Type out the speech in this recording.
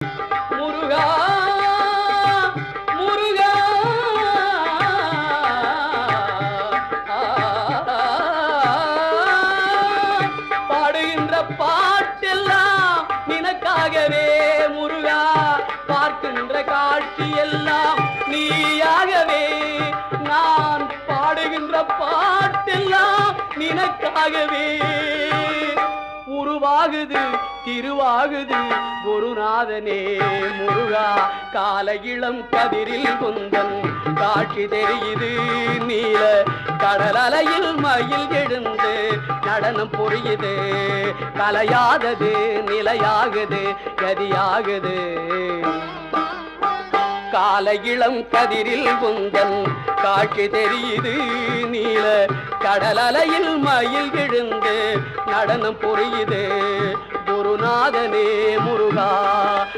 முருகா முருகா. பாடுகின்ற பாட்டெல்லாம் நினக்காகவே முருகா. நீயாகவே. நான் பாடுகின்ற பாட்டெல்லாம் நினக்காகவே. குருவாகுது திருவாகுது. குருநாதனே முருகா கால இளம் கதிரில் குந்தன். காட்சி தெரியுது நீல கடல் அலையில் மயில் எழுந்து. நடனம் புரியுது கலையாதது நிலையாகுது கதியாகுது. கால இளம் கதிரில் குந்தன். காட்சி தெரியுது நீல கடல் அலையில் மயில் எழுந்து நடனம் புரியுது குருநாதனே முருகா.